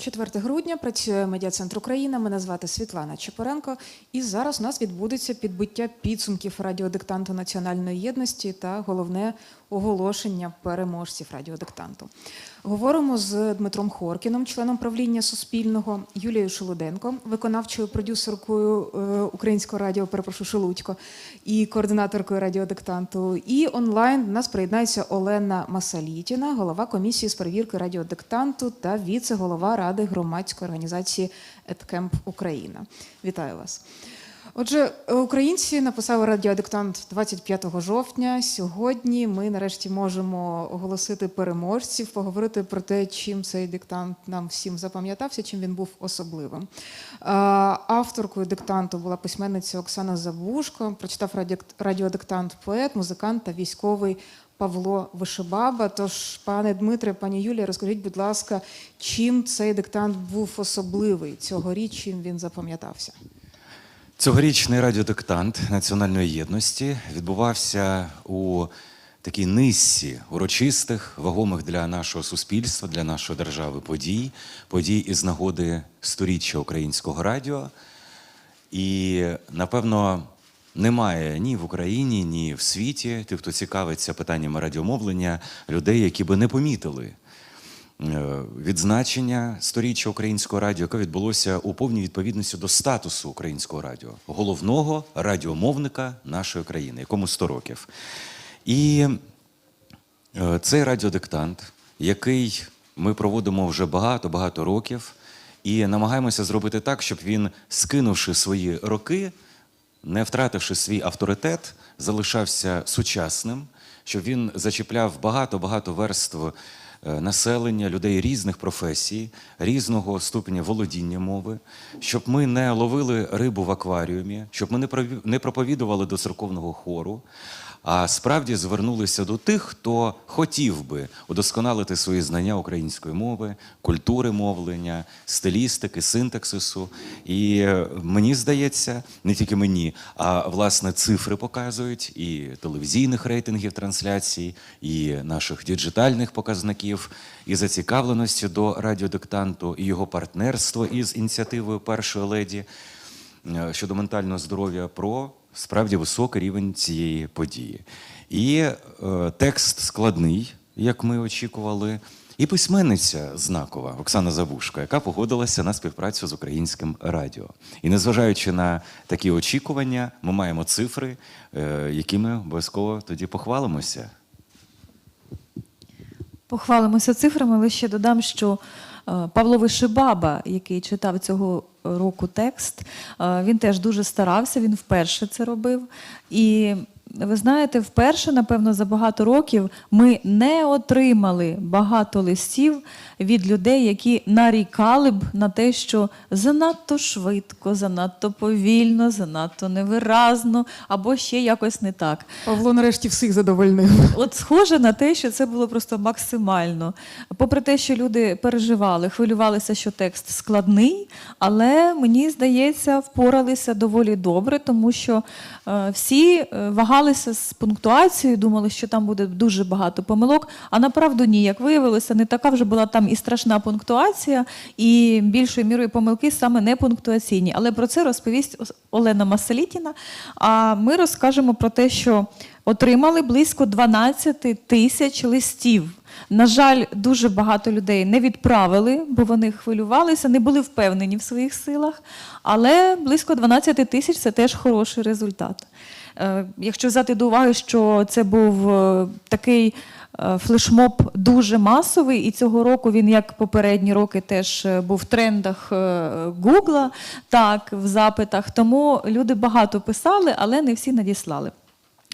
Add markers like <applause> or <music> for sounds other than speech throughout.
4 грудня працює медіа-центр Україна. Мене звати Світлана Чепоренко. І зараз у нас відбудеться підбиття підсумків радіодиктанту національної єдності та головне оголошення переможців радіодиктанту. Говоримо з Дмитром Хоркіном, членом правління Суспільного, Юлією Шелуденко, виконавчою продюсеркою е, українського радіо, перепрошую, Шелудько, і координаторкою радіодиктанту. І онлайн до нас приєднається Олена Масалітіна, голова комісії з перевірки радіодиктанту та віце-голова ради громадської організації «Еткемп Україна. Вітаю вас. Отже, українці написали радіодиктант 25 жовтня. Сьогодні ми нарешті можемо оголосити переможців, поговорити про те, чим цей диктант нам всім запам'ятався, чим він був особливим. Авторкою диктанту була письменниця Оксана Завушко. Прочитав раді- радіодиктант поет, музикант та військовий Павло Вишибаба. Тож, пане Дмитре, пані Юлія, розкажіть, будь ласка, чим цей диктант був особливий цьогоріч, чим він запам'ятався? Цьогорічний радіодиктант національної єдності відбувався у такій низці урочистих, вагомих для нашого суспільства, для нашої держави подій, подій із нагоди сторіччя українського радіо. І, напевно, немає ні в Україні, ні в світі тих, хто цікавиться питаннями радіомовлення, людей, які би не помітили відзначення сторіччя українського радіо, яке відбулося у повній відповідності до статусу українського радіо, головного радіомовника нашої країни, якому 100 років. І е, цей радіодиктант, який ми проводимо вже багато-багато років, і намагаємося зробити так, щоб він, скинувши свої роки, не втративши свій авторитет, залишався сучасним, щоб він зачіпляв багато-багато верств е, населення, людей різних професій, різного ступеня володіння мови, щоб ми не ловили рибу в акваріумі, щоб ми не проповідували до церковного хору, а справді звернулися до тих, хто хотів би удосконалити свої знання української мови, культури мовлення, стилістики, синтаксису. І е, мені здається, не тільки мені, а власне цифри показують і телевізійних рейтингів трансляцій, і наших діджитальних показників, і зацікавленості до радіодиктанту, і його партнерство із ініціативою першої леді е, щодо ментального здоров'я про справді високий рівень цієї події. І е, текст складний, як ми очікували, і письменниця знакова Оксана Завушка, яка погодилася на співпрацю з українським радіо. І незважаючи на такі очікування, ми маємо цифри, е, якими обов'язково тоді похвалимося. Похвалимося цифрами, але ще додам, що Павло Вишибаба, який читав цього року текст, е, він теж дуже старався, він вперше це робив. І ви знаєте, вперше, напевно, за багато років ми не отримали багато листів від людей, які нарікали б на те, що занадто швидко, занадто повільно, занадто невиразно або ще якось не так. Павло нарешті всіх задовольнив. От схоже на те, що це було просто максимально. Попри те, що люди переживали, хвилювалися, що текст складний, але мені здається, впоралися доволі добре, тому що е, всі е, вагалися з пунктуацією, думали, що там буде дуже багато помилок. А направду ні, як виявилося, не така вже була там і страшна пунктуація, і більшою мірою помилки саме не пунктуаційні. Але про це розповість Олена Масалітіна. А ми розкажемо про те, що отримали близько 12 тисяч листів. На жаль, дуже багато людей не відправили, бо вони хвилювалися, не були впевнені в своїх силах. Але близько 12 тисяч це теж хороший результат. Е, Якщо взяти до уваги, що це був е, такий е, флешмоб дуже масовий, і цього року він, як попередні роки, теж був в трендах Гугла, так, в запитах. Тому люди багато писали, але не всі надіслали.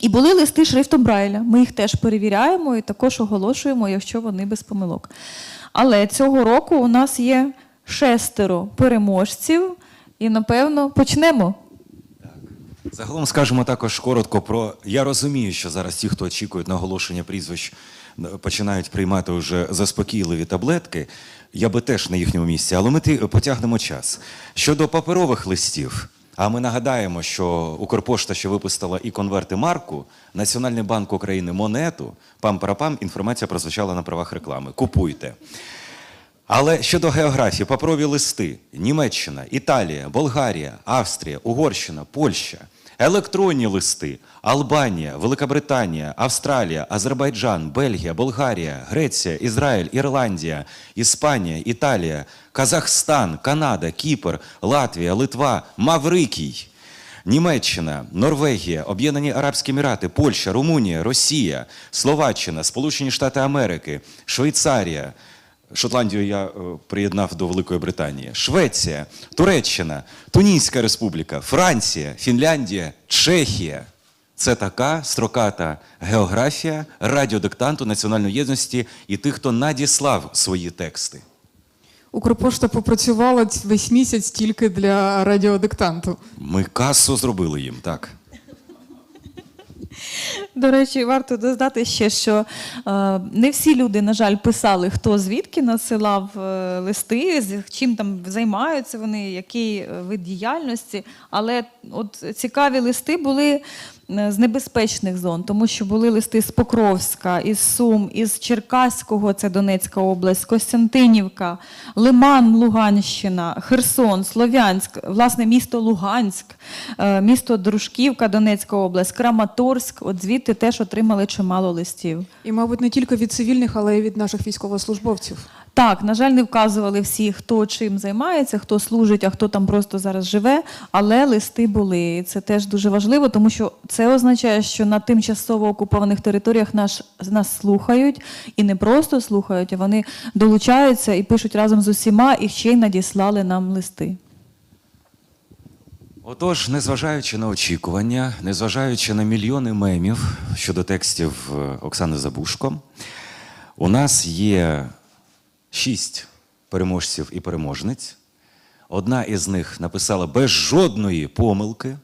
І були листи шрифтом Брайля. Ми їх теж перевіряємо і також оголошуємо, якщо вони без помилок. Але цього року у нас є шестеро переможців, і напевно почнемо. Загалом скажемо також коротко про. Я розумію, що зараз ті, хто очікують на оголошення прізвищ, е, починають приймати вже заспокійливі таблетки. Я би теж на їхньому місці, але ми ти- потягнемо час. Щодо паперових листів, а ми нагадаємо, що Укрпошта ще випустила і конверти марку, Національний банк України монету. Пам-парапам, інформація прозвучала на правах реклами. Купуйте. Але щодо географії, паперові листи: Німеччина, Італія, Болгарія, Австрія, Угорщина, Польща, електронні листи, Албанія, Великобританія, Австралія, Азербайджан, Бельгія, Болгарія, Греція, Ізраїль, Ірландія, Іспанія, Італія, Казахстан, Канада, Кіпр, Латвія, Литва, Маврикій. Німеччина, Норвегія, Об'єднані Арабські Емірати, Польща, Румунія, Росія, Словаччина, Сполучені Штати Америки, Швейцарія. Шотландію я е, приєднав до Великої Британії, Швеція, Туреччина, Тунійська Республіка, Франція, Фінляндія, Чехія. Це така строката географія радіодиктанту національної єдності і тих, хто надіслав свої тексти. Укрпошта попрацювала весь місяць тільки для радіодиктанту. Ми касу зробили їм, так. До речі, варто додати ще, що е, не всі люди, на жаль, писали, хто звідки насилав е, листи, з чим там займаються вони, який е, вид діяльності. Але от цікаві листи були з небезпечних зон, тому що були листи з Покровська, із Сум, із Черкаського, це Донецька область, Костянтинівка, Лиман, Луганщина, Херсон, Слов'янськ, власне, місто Луганськ, е, місто Дружківка, Донецька область, Краматорськ. От звідти теж отримали чимало листів. І, мабуть, не тільки від цивільних, але й від наших військовослужбовців. Так, на жаль, не вказували всі, хто чим займається, хто служить, а хто там просто зараз живе. Але листи були. І це теж дуже важливо, тому що це означає, що на тимчасово окупованих територіях наш, нас слухають і не просто слухають, а вони долучаються і пишуть разом з усіма, і ще й надіслали нам листи. Отож, незважаючи на очікування, незважаючи на мільйони мемів щодо текстів е, Оксани Забушко, у нас є шість переможців і переможниць. Одна із них написала без жодної помилки.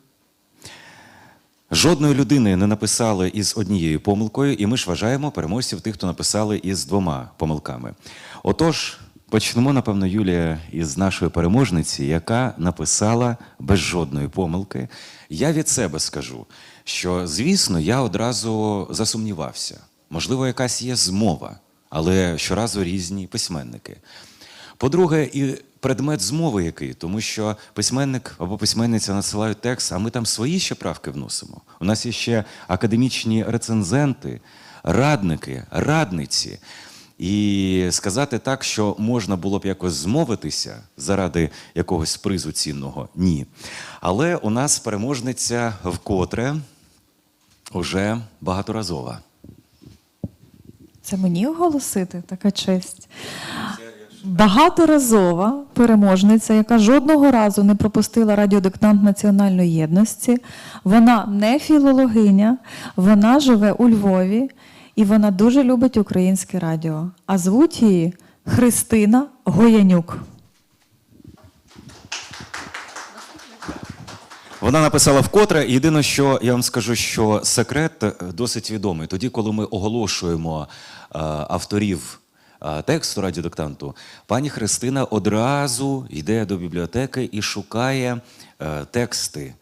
Жодної людини не написали із однією помилкою, і ми ж вважаємо переможців тих, хто написали із двома помилками. Отож, почнемо, напевно, Юлія, із нашої переможниці, яка написала без жодної помилки. Я від себе скажу, що, звісно, я одразу засумнівався. Можливо, якась є змова, але щоразу різні письменники. По-друге, і предмет змови який, тому що письменник або письменниця надсилають текст, а ми там свої ще правки вносимо. У нас є ще академічні рецензенти, радники, радниці. І сказати так, що можна було б якось змовитися заради якогось призу цінного ні. Але у нас переможниця вкотре уже багаторазова. Це мені оголосити така честь. Багаторазова переможниця, яка жодного разу не пропустила радіодиктант національної єдності. Вона не філологиня, вона живе у Львові і вона дуже любить українське радіо. А звуть її Христина Гоянюк. Вона написала вкотре. Єдине, що я вам скажу, що секрет е, досить відомий. Тоді, коли ми оголошуємо е, авторів е, тексту радіодиктанту, пані Христина одразу йде до бібліотеки і шукає тексти.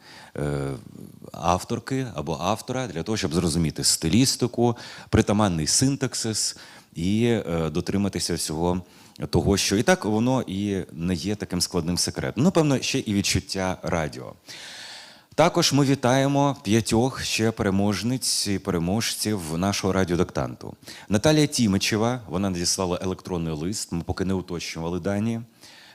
Авторки або автора для того, щоб зрозуміти стилістику, притаманний синтаксис і дотриматися всього того, що і так воно і не є таким складним секретом. Ну, певно, ще і відчуття радіо. Також ми вітаємо п'ятьох ще переможниць і переможців нашого радіодиктанту. Наталія Тімичева, вона надіслала електронний лист, ми поки не уточнювали дані.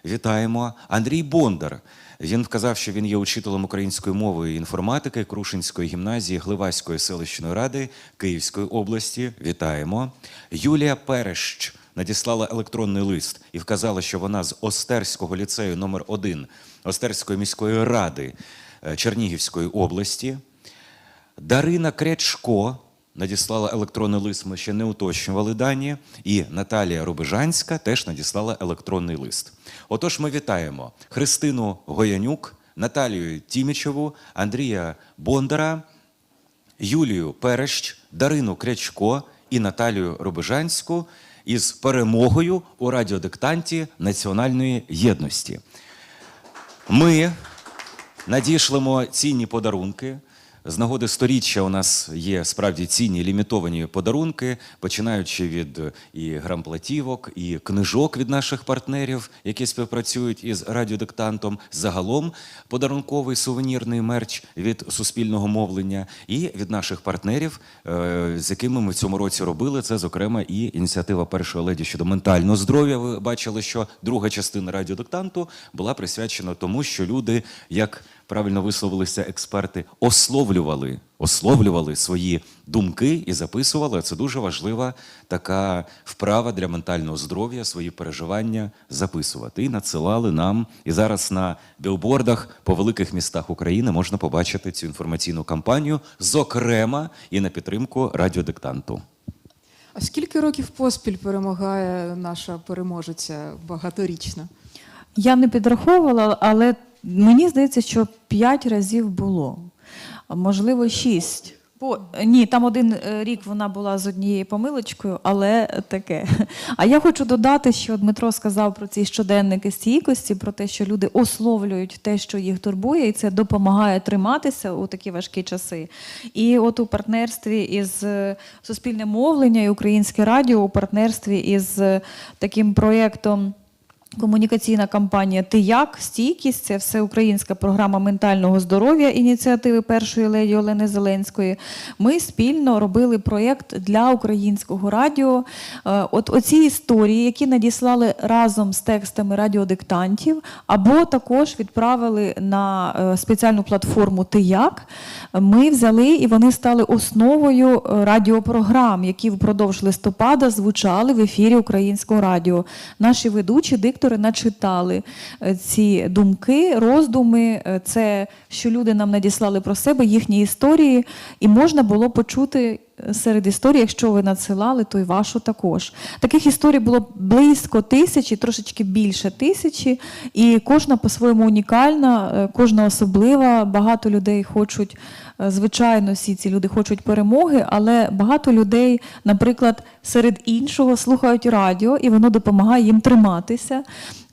Вітаємо. Андрій Бондар. Він вказав, що він є учителем української мови і інформатики Крушинської гімназії Гливаської селищної ради Київської області. Вітаємо. Юлія Перещ надіслала електронний лист і вказала, що вона з Остерського ліцею номер 1 Остерської міської ради Чернігівської області. Дарина Крячко надіслала електронний лист, ми ще не уточнювали дані. І Наталія Рубежанська теж надіслала електронний лист. Отож, ми вітаємо Христину Гоянюк, Наталію Тімічеву, Андрія Бондара, Юлію Перещ, Дарину Крячко і Наталію Рубежанську із перемогою у радіодиктанті Національної єдності. Ми надішлемо цінні подарунки З нагоди сторіччя у нас є справді цінні лімітовані подарунки, починаючи від е, і грамплатівок, і книжок від наших партнерів, які співпрацюють із радіодиктантом. Загалом подарунковий сувенірний мерч від суспільного мовлення, і від наших партнерів, е, з якими ми в цьому році робили. Це, зокрема, і ініціатива першої леді щодо ментального здоров'я. Ви бачили, що друга частина радіодиктанту була присвячена тому, що люди, як правильно висловилися експерти, ословлювали, ословлювали свої думки і записували. Це дуже важлива така вправа для ментального здоров'я, свої переживання записувати. І надсилали нам. І зараз на білбордах по великих містах України можна побачити цю інформаційну кампанію, зокрема і на підтримку радіодиктанту. А скільки років поспіль перемагає наша переможеця багаторічна? Я не підраховувала, але мені здається, що п'ять разів було, можливо, шість. Бо ні, там один е, рік вона була з однією помилочкою, але таке. А я хочу додати, що Дмитро сказав про ці щоденники стійкості, про те, що люди ословлюють те, що їх турбує, і це допомагає триматися у такі важкі часи. І от у партнерстві із е, суспільне мовлення і українське радіо, у партнерстві із е, таким проєктом. Комунікаційна кампанія Ти як стійкість це всеукраїнська програма ментального здоров'я ініціативи першої леді Олени Зеленської. Ми спільно робили проєкт для українського радіо. Е, От оці історії, які надіслали разом з текстами радіодиктантів, або також відправили на е, спеціальну платформу Ти як. Ми взяли і вони стали основою е, радіопрограм, які впродовж листопада звучали в ефірі українського радіо. Наші ведучі диктори начитали е, ці думки, роздуми. Е, Це що люди нам надіслали про себе, їхні історії, і можна було почути. е, Серед історій, якщо ви надсилали, то й вашу також. Таких історій було близько тисячі, трошечки більше тисячі, і кожна по-своєму унікальна, кожна особлива. Багато людей хочуть, звичайно, всі ці люди хочуть перемоги, але багато людей, наприклад, серед іншого слухають радіо, і воно допомагає їм триматися.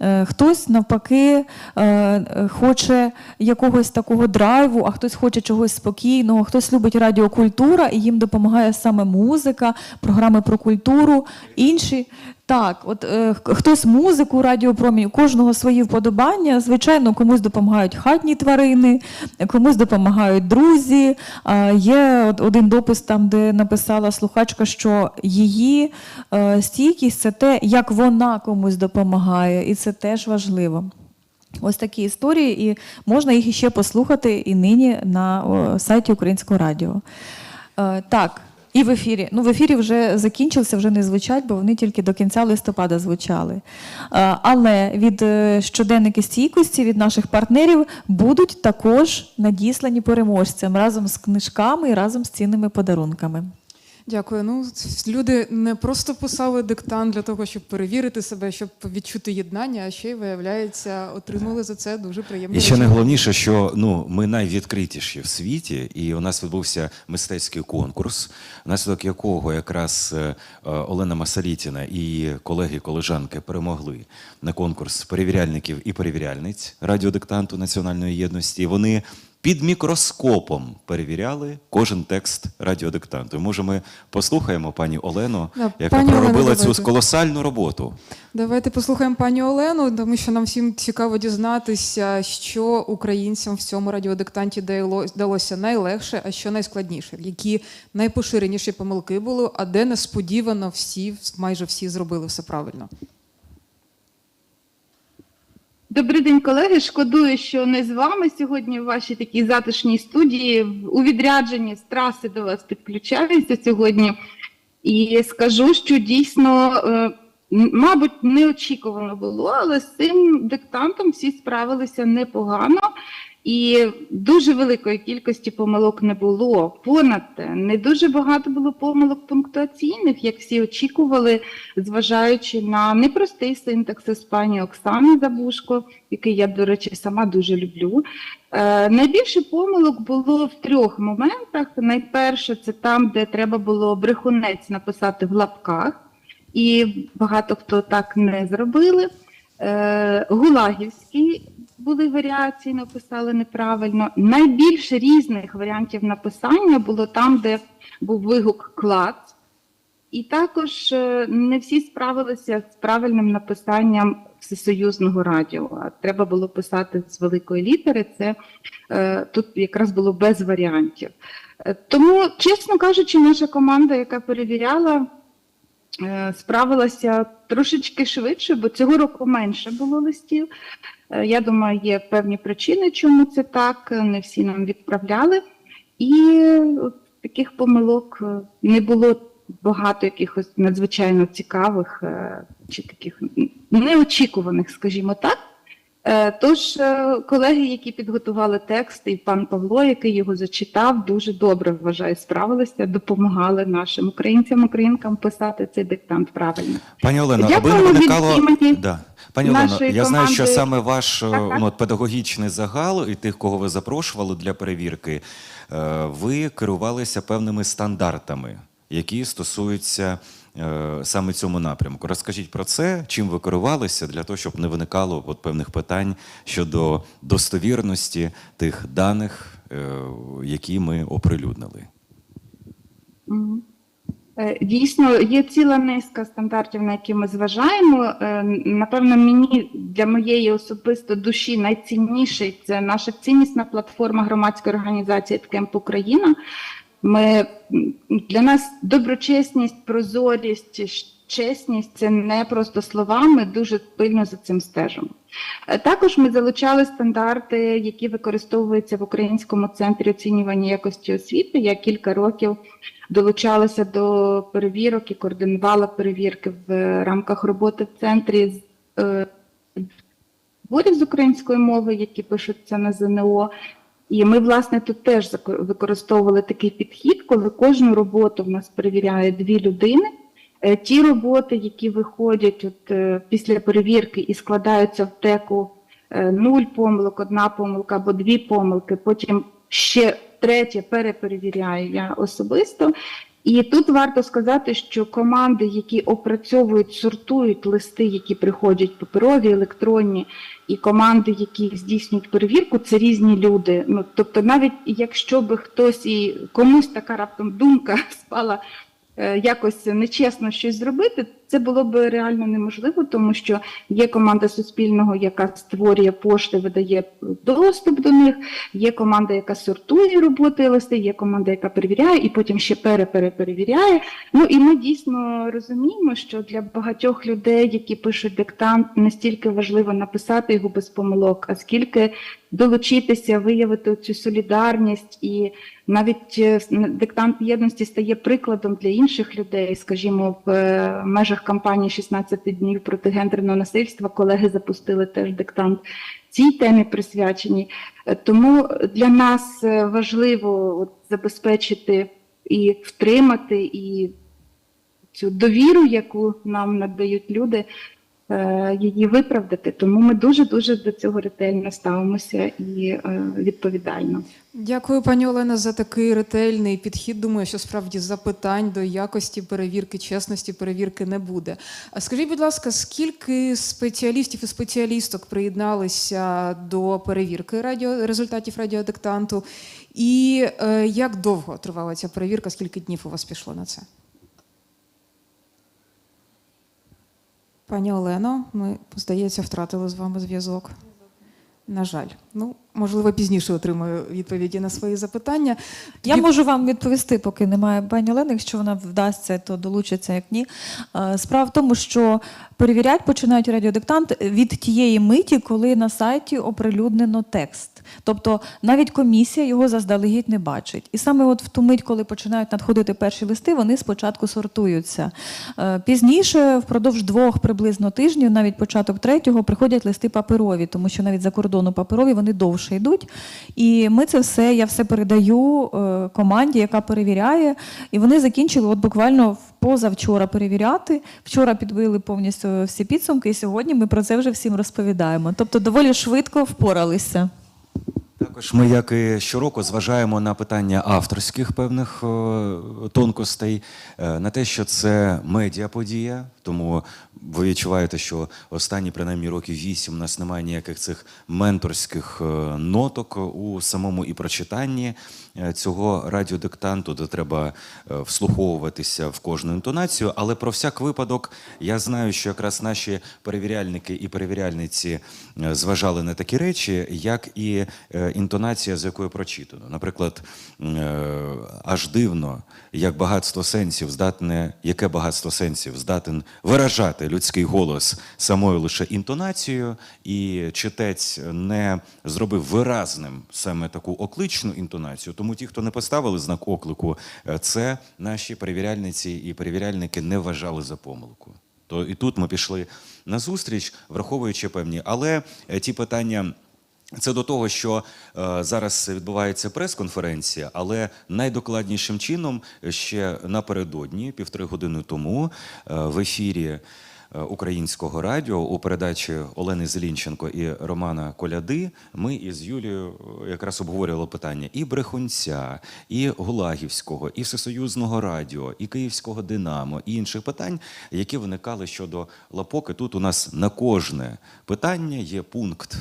Е, Хтось навпаки е, е, хоче якогось такого драйву, а хтось хоче чогось спокійного, хтось любить радіокультура, і їм допомагає саме музика, програми про культуру, інші. Так, от е, хтось музику, радіопромінь, у кожного свої вподобання. Звичайно, комусь допомагають хатні тварини, комусь допомагають друзі. А, є от один допис там, де написала слухачка, що її е, стійкість це те, як вона комусь допомагає, і це теж важливо. Ось такі історії, і можна їх іще послухати і нині на о, сайті Українського радіо. Е, так, і в ефірі. Ну, в ефірі вже закінчився, вже не звучать, бо вони тільки до кінця листопада звучали. Але від е, щоденники стійкості від наших партнерів будуть також надіслані переможцям разом з книжками і разом з цінними подарунками. Дякую. Ну, люди не просто писали диктант для того, щоб перевірити себе, щоб відчути єднання, а ще й виявляється, отримали за це дуже приємні І ще найголовніше, що ну ми найвідкритіші в світі, і у нас відбувся мистецький конкурс, внаслідок якого якраз е, Олена Масалітіна і колеги колежанки перемогли на конкурс перевіряльників і перевіряльниць радіодиктанту національної єдності. Вони під мікроскопом перевіряли кожен текст радіодиктанту. Може, ми послухаємо пані Олену, Да, яка пані проробила цю давайте. колосальну роботу. Давайте послухаємо пані Олену, тому що нам всім цікаво дізнатися, що українцям в цьому радіодиктанті дало- далося найлегше, а що найскладніше, які найпоширеніші помилки були, а де несподівано всі, майже всі зробили все правильно. Добрий день, колеги. Шкодую, що не з вами сьогодні в вашій такій затишній студії. У відрядженні з траси до вас підключаюся сьогодні. І скажу, що дійсно, е, мабуть, неочікувано було, але з цим диктантом всі справилися непогано. І дуже великої кількості помилок не було. Понад те, не дуже багато було помилок пунктуаційних, як всі очікували, зважаючи на непростий синтаксис пані Оксани Забушко, який я, до речі, сама дуже люблю. Е, найбільше помилок було в трьох моментах. Найперше, це там, де треба було брехунець написати в лапках, і багато хто так не зробили. Е, Гулагівський були варіації, написали неправильно. Найбільше різних варіантів написання було там, де був вигук клад. І також е, не всі справилися з правильним написанням всесоюзного радіо. Треба було писати з великої літери. Це е, тут якраз було без варіантів. Е, Тому, чесно кажучи, наша команда, яка перевіряла, справилася трошечки швидше, бо цього року менше було листів. Е, Я думаю, є певні причини, чому це так. Не всі нам відправляли. І таких помилок е, не було багато якихось надзвичайно цікавих е, чи таких неочікуваних, скажімо так. Тож колеги, які підготували текст, і пан Павло, який його зачитав, дуже добре вважаю, справилися, допомагали нашим українцям, українкам писати цей диктант правильно. Пані Олено, аби не виникало. імені Да. Пані Олено, я знаю, що саме ваш е, Так, ну, от педагогічний загал і тих, кого ви запрошували для перевірки, е, ви керувалися певними стандартами, які стосуються е, саме цьому напрямку. Розкажіть про це, чим ви керувалися для того, щоб не виникало от певних питань щодо достовірності тих даних, які ми оприлюднили. Мгм. Е, Дійсно, є ціла низка стандартів, на які ми зважаємо. Е, Напевно, мені для моєї особисто душі найцінніший це наша ціннісна платформа громадської організації «Ткемп Україна. Ми для нас доброчесність, прозорість, чесність це не просто слова. Ми дуже пильно за цим стежимо. Е, Також ми залучали стандарти, які використовуються в Українському центрі оцінювання якості освіти. Я кілька років долучалася до перевірок і координувала перевірки в рамках роботи в центрі з е, творів з української мови, які пишуться на ЗНО. І ми, власне, тут теж використовували такий підхід, коли кожну роботу в нас перевіряє дві людини. Е, Ті роботи, які виходять от, е, після перевірки і складаються в теку е, нуль помилок, одна помилка або дві помилки, потім ще третє переперевіряю я особисто. І тут варто сказати, що команди, які опрацьовують, сортують листи, які приходять паперові, електронні, і команди, які здійснюють перевірку, це різні люди. Ну тобто, навіть якщо би хтось і комусь така раптом думка <laughs> спала якось нечесно щось зробити, це було б реально неможливо, тому що є команда Суспільного, яка створює пошти, видає доступ до них. Є команда, яка сортує роботи листи, є команда, яка перевіряє, і потім ще перепереперевіряє. Ну і ми дійсно розуміємо, що для багатьох людей, які пишуть диктант, не стільки важливо написати його без помилок, а скільки долучитися, виявити цю солідарність, і навіть е, диктант єдності стає прикладом для інших людей. Скажімо, в е, межах кампанії «16 днів проти гендерного насильства колеги запустили теж диктант цій темі присвяченій. Е, Тому для нас важливо от, забезпечити і втримати і цю довіру, яку нам надають люди, її виправдати. Тому ми дуже дуже до цього ретельно ставимося і е, відповідально. Дякую, пані Олена, за такий ретельний підхід. Думаю, що справді запитань до якості перевірки, чесності перевірки не буде. А скажіть, будь ласка, скільки спеціалістів і спеціалісток приєдналися до перевірки радіо, результатів радіодиктанту? І е, як довго тривала ця перевірка? Скільки днів у вас пішло на це? Пані Олено, ми, здається, втратили з вами зв'язок. На жаль, ну можливо, пізніше отримаю відповіді на свої запитання. Я можу вам відповісти, поки немає пані Олени. Якщо вона вдасться, то долучиться як ні. Е, Справа в тому, що перевіряти починають радіодиктант від тієї миті, коли на сайті оприлюднено текст. Тобто навіть комісія його заздалегідь не бачить. І саме от в ту мить, коли починають надходити перші листи, вони спочатку сортуються. Е, Пізніше, впродовж двох приблизно тижнів, навіть початок третього, приходять листи паперові, тому що навіть за кордону паперові вони довше йдуть. І ми це все, я все передаю е, команді, яка перевіряє. І вони закінчили от буквально позавчора перевіряти. Вчора підбили повністю всі підсумки, і сьогодні ми про це вже всім розповідаємо. Тобто доволі швидко впоралися. Також ми, як і щороку, зважаємо на питання авторських певних е, тонкостей, е, на те, що це медіаподія, тому ви відчуваєте, що останні принаймні років вісім у нас немає ніяких цих менторських е, ноток у самому і прочитанні е, цього радіодиктанту, де треба е, вслуховуватися в кожну інтонацію. Але про всяк випадок я знаю, що якраз наші перевіряльники і перевіряльниці зважали на такі речі, як і інтонація, з якою прочитано. Наприклад, аж дивно, як багатство сенсів здатне, яке багатство сенсів здатен виражати людський голос самою лише інтонацією, і читець не зробив виразним саме таку окличну інтонацію. Тому ті, хто не поставили знак оклику, е, це наші перевіряльниці і перевіряльники не вважали за помилку. То і тут ми пішли на зустріч, враховуючи певні, але е, ті питання. Це до того, що е, зараз відбувається прес-конференція, але найдокладнішим чином е, ще напередодні, півтори години тому, е, в ефірі е, українського радіо у передачі Олени Зелінченко і Романа Коляди ми із Юлією е, якраз обговорювали питання і Брехунця, і Гулагівського, і Всесоюзного радіо, і Київського Динамо, і інших питань, які виникали щодо лапоки. Тут у нас на кожне питання є пункт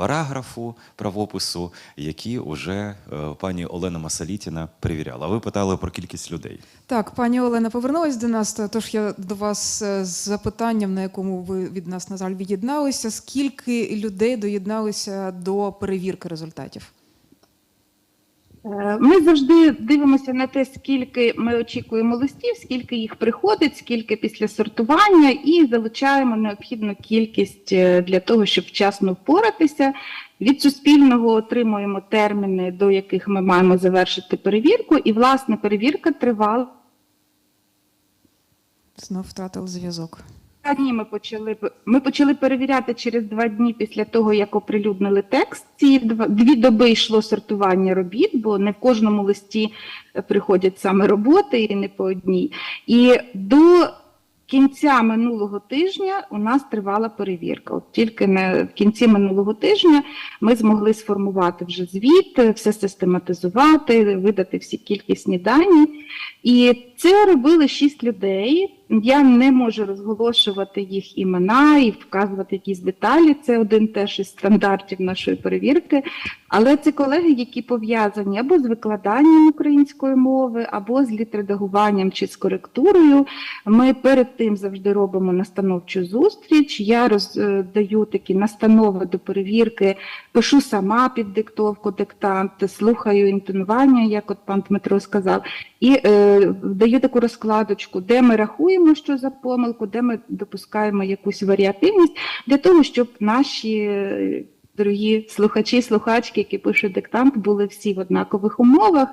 параграфу правопису, які вже е, пані Олена Масалітіна перевіряла. Ви питали про кількість людей. Так, пані Олена повернулась до нас. Тож я до вас е, з запитанням, на якому ви від нас, на жаль, від'єдналися. Скільки людей доєдналися до перевірки результатів? Е, Ми завжди дивимося на те, скільки ми очікуємо листів, скільки їх приходить, скільки після сортування, і залучаємо необхідну кількість е, для того, щоб вчасно впоратися. Від суспільного отримуємо терміни, до яких ми маємо завершити перевірку, і власне перевірка тривала. Знов втратили зв'язок. Дні ми почали ми почали перевіряти через два дні після того, як оприлюднили текст. Ці дві доби йшло сортування робіт, бо не в кожному листі е, приходять саме роботи і не по одній. І до кінця минулого тижня у нас тривала перевірка. От тільки на в кінці минулого тижня ми змогли сформувати вже звіт, е, все систематизувати, видати всі кількісні дані. І це робили шість людей. Я не можу розголошувати їх імена і вказувати якісь деталі. Це один теж із стандартів нашої перевірки. Але це колеги, які пов'язані або з викладанням української мови, або з літредагуванням чи з коректурою. Ми перед тим завжди робимо настановчу зустріч. Я роздаю такі настанови до перевірки, пишу сама під диктовку диктант, слухаю інтонування, як от пан Дмитро сказав, і е, даю таку розкладочку, де ми рахуємо, що за помилку, де ми допускаємо якусь варіативність, для того, щоб наші. Дорогі слухачі, слухачки, які пишуть диктант, були всі в однакових умовах,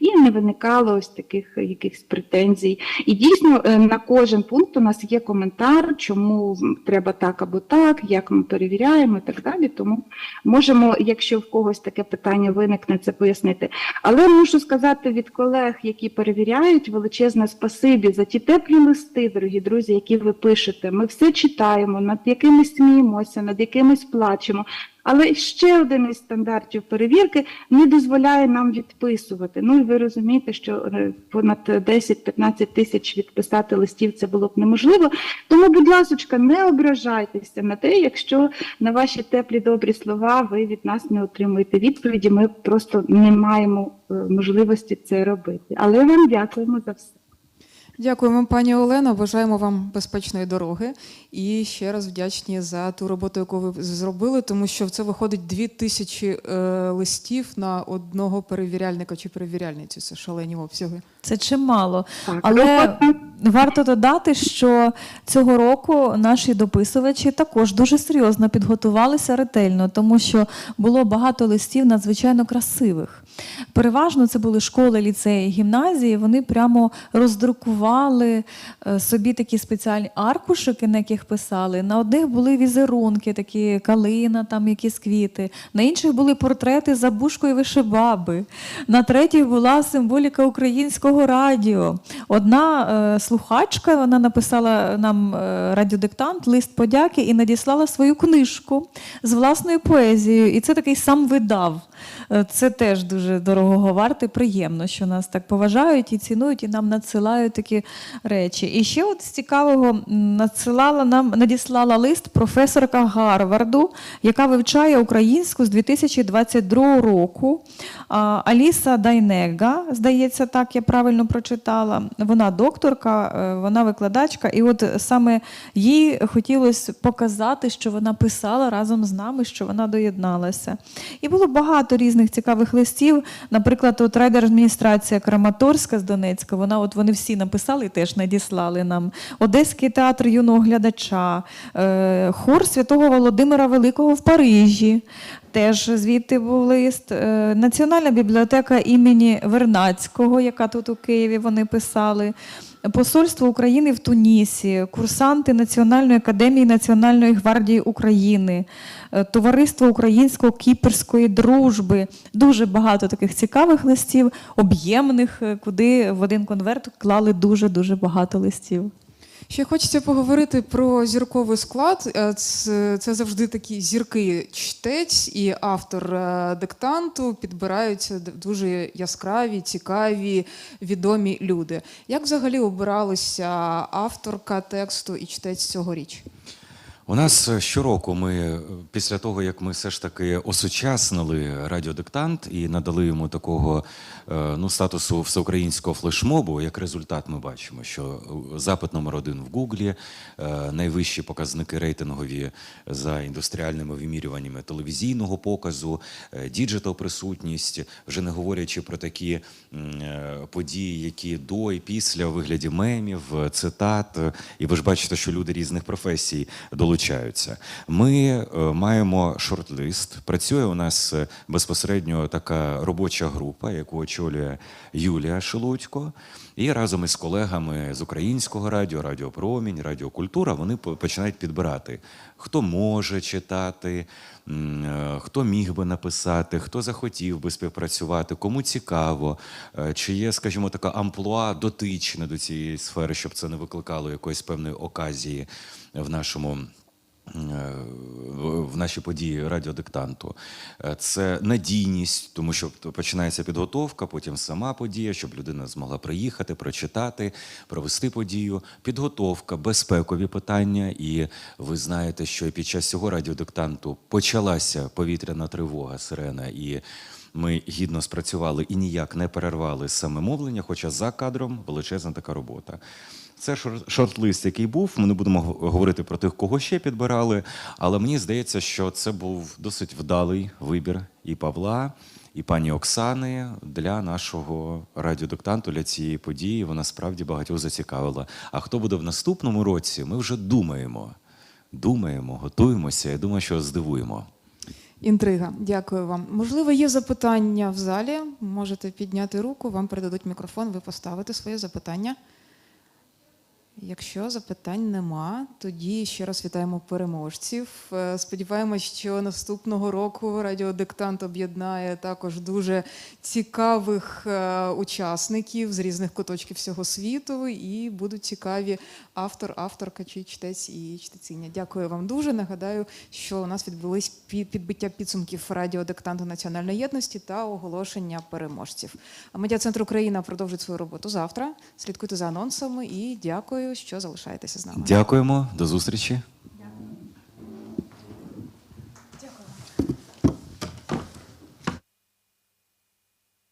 і не виникало ось таких якихось претензій. І дійсно е, на кожен пункт у нас є коментар, чому треба так або так, як ми перевіряємо і так далі. Тому можемо, якщо в когось таке питання виникне, це пояснити. Але мушу сказати від колег, які перевіряють, величезне спасибі за ті теплі листи, дорогі друзі, які ви пишете. Ми все читаємо, над якимись сміємося, над якимись плачемо. Але ще один із стандартів перевірки не дозволяє нам відписувати. Ну і ви розумієте, що е, понад 10-15 тисяч відписати листів це було б неможливо. Тому, будь ласка, не ображайтеся на те, якщо на ваші теплі добрі слова ви від нас не отримуєте відповіді. Ми просто не маємо е, можливості це робити. Але вам дякуємо за все. Дякуємо, пані Олено. Бажаємо вам безпечної дороги і ще раз вдячні за ту роботу, яку ви зробили, тому що це виходить дві тисячі е, листів на одного перевіряльника чи перевіряльницю. Це шалені обсяги. Це чимало. Так, Але варто додати, що цього року наші дописувачі також дуже серйозно підготувалися ретельно, тому що було багато листів надзвичайно красивих. Переважно це були школи, ліцеї, гімназії. Вони прямо роздрукували е, собі такі спеціальні аркушики, на яких писали. На одних були візерунки, такі калина, там якісь квіти. На інших були портрети Забушко і Вишибаби. На третіх була символіка українського радіо. Одна е, слухачка вона написала нам е, радіодиктант, лист подяки і надіслала свою книжку з власною поезією. І це такий сам видав. Е, Це теж дуже дорогого варте. Приємно, що нас так поважають і цінують, і нам надсилають такі речі. І ще от з цікавого надсилала нам надіслала лист професорка Гарварду, яка вивчає українську з 2022 року. Аліса Дайнега, здається, так я правильно прочитала. Вона докторка, е, вона викладачка, і от саме їй хотілося показати, що вона писала разом з нами, що вона доєдналася. І було багато різних цікавих листів. Наприклад, от райдержадміністрація Краматорська з Донецька, вона от вони всі написали і теж надіслали нам. Одеський театр юного глядача, е, хор святого Володимира Великого в Парижі. Теж звідти був лист. Е, Національна бібліотека імені Вернацького, яка тут у Києві вони писали. Посольство України в Тунісі, курсанти Національної академії Національної гвардії України, е, Товариство українсько кіперської дружби. Дуже багато таких цікавих листів, об'ємних, е, куди в один конверт клали дуже дуже багато листів. Ще хочеться поговорити про зірковий склад. Е, Це, це завжди такі зірки чтець і автор е, диктанту підбираються дуже яскраві, цікаві, відомі люди. Як взагалі обиралася авторка тексту і чтець цьогоріч? У нас е, щороку ми, е, після того, як ми все ж таки осучаснили радіодиктант і надали йому такого е, ну, статусу всеукраїнського флешмобу, як результат ми бачимо, що запит номер один в Гуглі, найвищі показники рейтингові за індустріальними вимірюваннями телевізійного показу, діджитал присутність, вже не говорячи про такі події, які до і після у вигляді мемів, цитат. І ви ж бачите, що люди різних професій долучаються. Ми е, маємо шорт-лист. Працює у нас е, безпосередньо така робоча група, яку очолює Юлія Шелудько. І разом із колегами з українського радіо, Радіо Промінь, Радіо Культура вони починають підбирати, хто може читати, е, хто міг би написати, хто захотів би співпрацювати, кому цікаво, чи є, скажімо, така амплуа дотична до цієї сфери, щоб це не викликало якоїсь певної оказії в нашому. Е, в- нашій події радіодиктанту Е, це надійність, тому що починається підготовка, потім сама подія, щоб людина змогла приїхати, прочитати, провести подію. Підготовка, безпекові питання. І ви знаєте, що під час цього радіодиктанту почалася повітряна тривога, сирена, і ми гідно спрацювали і ніяк не перервали саме мовлення, хоча за кадром величезна така робота. Це шор- шорт-лист, який був. Ми не будемо говорити про тих, кого ще підбирали. Але мені здається, що це був досить вдалий вибір і Павла, і пані Оксани для нашого радіодиктанту, для цієї події. Вона справді багатьох зацікавила. А хто буде в наступному році, ми вже думаємо. Думаємо, готуємося. Я думаю, що здивуємо. Інтрига. Дякую вам. Можливо, є запитання в залі. Можете підняти руку, вам передадуть мікрофон, ви поставите своє запитання. Якщо запитань нема, тоді ще раз вітаємо переможців. Е, Сподіваємось, що наступного року радіодиктант об'єднає також дуже цікавих е, учасників з різних куточків всього світу, і будуть цікаві автор, авторка чи чтець і чтециня. Дякую вам дуже. Нагадаю, що у нас відбулись підбиття підсумків радіодиктанту національної єдності та оголошення переможців. А медіа-центр Україна продовжить свою роботу завтра. Слідкуйте за анонсами і дякую, що залишаєтеся з нами. Дякуємо, до зустрічі.